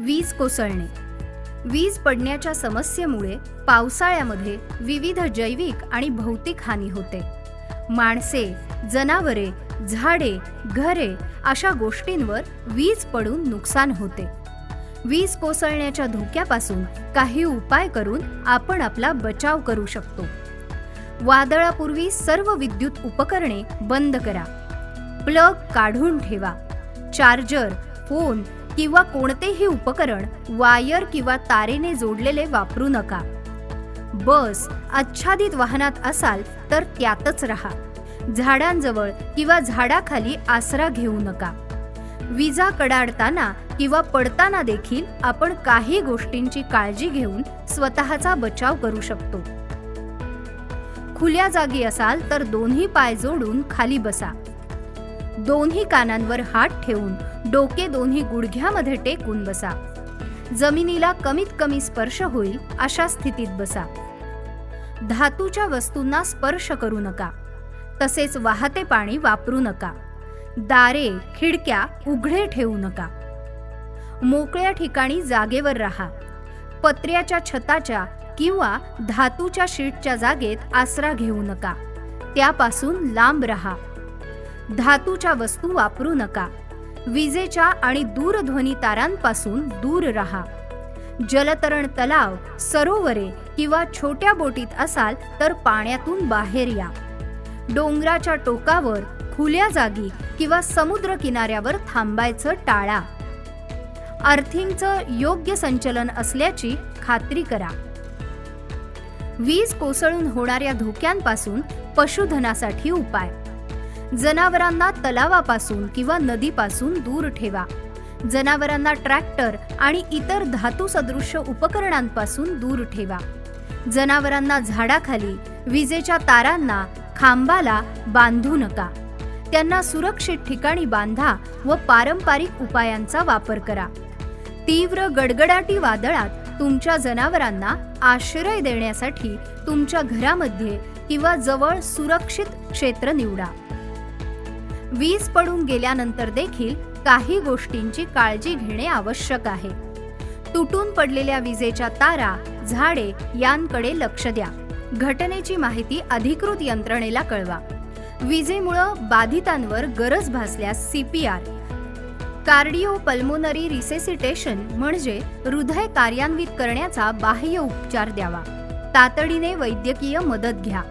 वीज कोसळणे. वीज पडण्याच्या समस्येमुळे पावसाळ्यामध्ये विविध जैविक आणि भौतिक हानी होते. माणसे जनावरे झाडे घरे अशा गोष्टींवर वीज पडून नुकसान होते. वीज कोसळण्याच्या धोक्यापासून काही उपाय करून आपण आपला बचाव करू शकतो. वादळापूर्वी सर्व विद्युत उपकरणे बंद करा. प्लग काढून ठेवा. चार्जर फोन किंवा कोणतेही उपकरण वायर किंवा तारेने जोडलेले वापरू नका. बस आच्छादित वाहनात असाल तर त्यातच राहा. झाडांजवळ किंवा झाडाखाली आसरा घेऊ नका. विजा कडाडताना किंवा पडताना देखील आपण काही गोष्टींची काळजी घेऊन स्वतःचा बचाव करू शकतो. खुल्या जागी असाल तर दोन्ही पाय जोडून खाली बसा. दोन्ही कानांवर हात ठेवून डोके दोन्ही गुडघ्यामध्ये टेकून बसा. जमिनीला कमीत कमी स्पर्श होईल अशा स्थितीत बसा. धातूच्या वस्तूंना स्पर्श करू नका. तसेच वाहते पाणी वापरू नका. दारे खिडक्या उघडे ठेवू नका. मोकळ्या ठिकाणी जागेवर राहा. पत्र्याच्या छताच्या किंवा धातूच्या शीटच्या जागेत आसरा घेऊ नका. त्यापासून लांब राहा. धातूच्या वस्तू वापरू नका. विजेच्या आणि दूरध्वनी तारांपासून दूर राहा. जलतरण तलाव सरोवरे किंवा छोट्या बोटीत असाल तर पाण्यातून बाहेर या. डोंगराच्या टोकावर खुल्या जागी किंवा समुद्र किनाऱ्यावर थांबायचं टाळा. अर्थिंगचं योग्य संचलन असल्याची खात्री करा. वीज कोसळून होणाऱ्या धोक्यांपासून पशुधनासाठी उपाय. जनावरांना तलावापासून किंवा नदीपासून दूर ठेवा. जनावरांना ट्रॅक्टर आणि इतर धातू सदृश्य उपकरणांपासून दूर ठेवा. जनावरांना झाडाखाली विजेच्या तारांना खांबाला बांधू नका. त्यांना सुरक्षित ठिकाणी बांधा व पारंपरिक उपायांचा वापर करा. तीव्र गडगडाटी वादळात तुमच्या जनावरांना आश्रय देण्यासाठी तुमच्या घरामध्ये किंवा जवळ सुरक्षित क्षेत्र निवडा. वीज पडून गेल्यानंतर देखील काही गोष्टींची काळजी घेणे आवश्यक आहे. तुटून पडलेल्या विजेच्या तारा झाडे यांकडे लक्ष द्या. घटनेची माहिती अधिकृत यंत्रणेला कळवा. विजेमुळं बाधितांवर गरज भासल्यास सीपीआर कार्डिओ पल्मोनरी रिसेसिटेशन म्हणजे हृदय कार्यान्वित करण्याचा बाह्य उपचार द्यावा. तातडीने वैद्यकीय मदत घ्या.